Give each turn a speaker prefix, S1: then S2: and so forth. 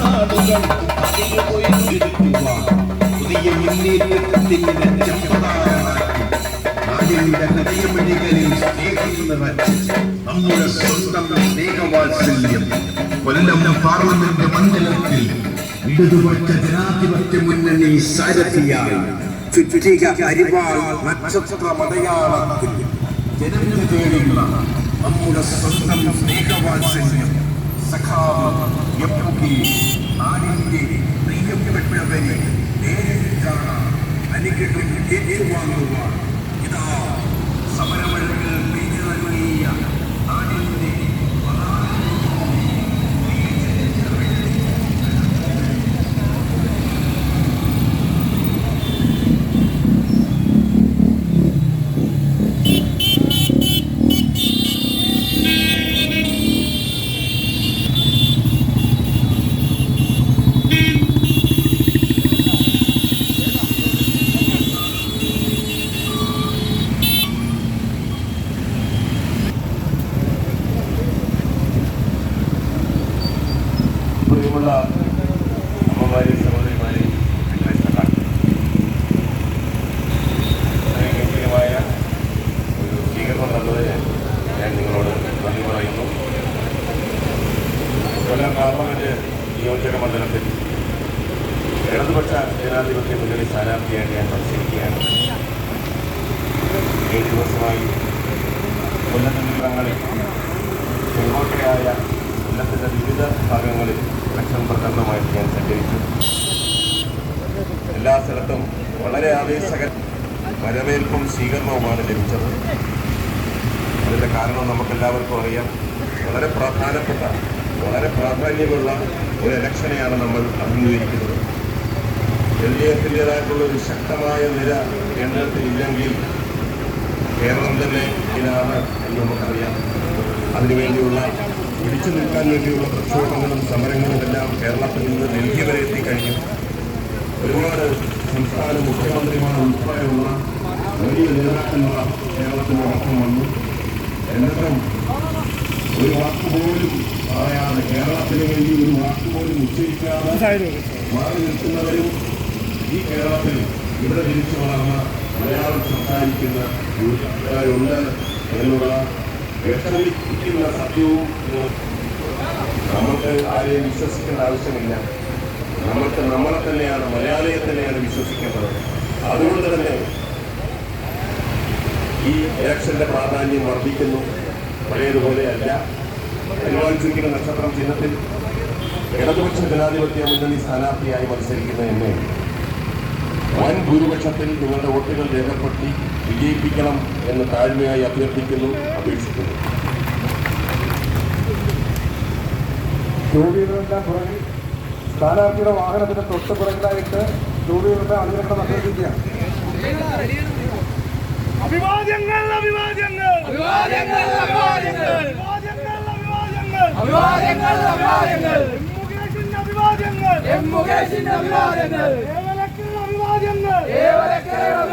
S1: നാടുകൾ അതിൽ പോയി ചുരുക്കുവാൻ പുതിയ മുന്നേറ്റത്തിന്റെ ചെമ്പതാരമാക്കി നാടിന്റെ ഹൃദയമിടികളിൽ സ്നേഹം നിറച്ച് നമ്മുടെ സ്വന്തം സ്നേഹവാത്സല്യം കൊല്ലം പാർലമെന്റ് മണ്ഡലത്തിൽ ഇടതുപക്ഷ ജനാധിപത്യ മുന്നണി സാരഥിയായി. ചുറ്റിക അരിവാൾ നക്ഷത്ര തേടുന്ന നമ്മുടെ സ്വന്തം സ്നേഹവാത്സല്യം സഖാവ് எப்புக்கு ஆடிக்கு நெய்யப்பட்டு வேண்டிய நேரில் அணிக்கட்டும் தீர்த்து வாங்குவார்
S2: പ്രിയമുള്ള അമ്മമാരെ സഹോദരിമാരെ ഗംഭീരമായ ഒരു സ്വീകരണം തന്നതിന് ഞാൻ നിങ്ങളോട് നന്ദി പറയുന്നു. കൊല്ലം പാർലമെന്റ് നിയോജക മണ്ഡലത്തിൽ ഇടതുപക്ഷ ജനാധിപത്യ മുന്നണി സ്ഥാനാർത്ഥിയായിട്ട് ഞാൻ മത്സരിക്കുകയാണ്. ഏഴ് ദിവസമായി കൊല്ലത്തിന്റെ നിമിഷങ്ങളിൽ ചെങ്കോട്ടയായ കൊല്ലത്തിന്റെ വിവിധ ഭാഗങ്ങളിൽ ലക്ഷം പ്രചരണമായിട്ട് ഞാൻ സഞ്ചരിച്ചു. എല്ലാ സ്ഥലത്തും വളരെ ആവേശക വരവേൽപ്പും സ്വീകരണവുമാണ് ലഭിച്ചത്. അതിന്റെ കാരണം നമുക്കെല്ലാവർക്കും അറിയാം. വളരെ പ്രധാനപ്പെട്ട വളരെ പ്രാധാന്യമുള്ള ഒരു ഇലക്ഷനെയാണ് നമ്മൾ അഭിമുഖീകരിക്കുന്നത്. എൽ ഡി എഫിന്റെതായിട്ടുള്ള ഒരു ശക്തമായ നിര കേന്ദ്രത്തിൽ ഇല്ലെങ്കിൽ കേരളം തന്നെ ഇതിനാണ് എന്ന് നമുക്കറിയാം. അതിനുവേണ്ടിയുള്ള പിടിച്ചു നിൽക്കാൻ വേണ്ടിയുള്ള പ്രക്ഷോഭങ്ങളും സമരങ്ങളും എല്ലാം കേരളത്തിൽ നിന്ന് ഡൽഹി വരെ എത്തിക്കഴിഞ്ഞു. ഒരുപാട് സംസ്ഥാന മുഖ്യമന്ത്രിമാർ ഉൾപ്പെടെയുള്ള വലിയ നേതാക്കന്മാർ കേരളത്തിനോടൊപ്പം വന്നു. എന്നിട്ടും ഒരു വാക്ക് പോലും പറയാതെ കേരളത്തിന് വേണ്ടി ഒരു വാക്ക് പോലും ഉച്ചരിക്കാതെ മാറി നിൽക്കുന്നവരും ഈ കേരളത്തിൽ ഇവിടെ ജനിച്ചു വളർന്ന മലയാളം സംസാരിക്കുന്ന യൂത്തുകാരുണ്ട് എന്നുള്ള വിഷമിക്കുന്ന സത്യവും നമുക്ക് ആരെയും വിശ്വസിക്കേണ്ട ആവശ്യമില്ല. നമുക്ക് നമ്മളെ തന്നെയാണ് മലയാളിയെ തന്നെയാണ് വിശ്വസിക്കേണ്ടത്. അതുകൊണ്ട് തന്നെ ഈ ഇലക്ഷന്റെ പ്രാധാന്യം വർദ്ധിക്കുന്നു. പഴയതുപോലെയല്ല അനുവാദിച്ചിരിക്കുന്ന നക്ഷത്രം ചിഹ്നത്തിൽ ഇടതുപക്ഷ ജനാധിപത്യ മുന്നണി സ്ഥാനാർത്ഥിയായി മത്സരിക്കുന്ന എന്നെ ഭൂരിപക്ഷത്തിൽ നിങ്ങളുടെ വോട്ടുകൾ രേഖപ്പെടുത്തി വിജയിപ്പിക്കണം എന്ന് താഴ്മയായി അഭ്യർത്ഥിക്കുന്നു അപേക്ഷിക്കുന്നു.
S3: ടൂ വീലറിന്റെ പുറകിൽ സ്ഥാനാർത്ഥിയുടെ വാഹനത്തിന്റെ തൊട്ട് പുറകിലായിട്ട് ടൂ വീലറിന്റെ അണികളെ അഭ്യർത്ഥിക്കുകയാണ്
S4: അഭിവാദ്യങ്ങൾ. അഭിവാദ്യങ്ങൾ
S5: അഭിവാദ്യങ്ങൾ. അഭിവാദ്യങ്ങൾ
S4: അഭിവാദ്യങ്ങൾ. അഭിവാദ്യങ്ങൾ
S5: അഭിവാദ്യങ്ങൾ. അഭിവാദ്യങ്ങൾ.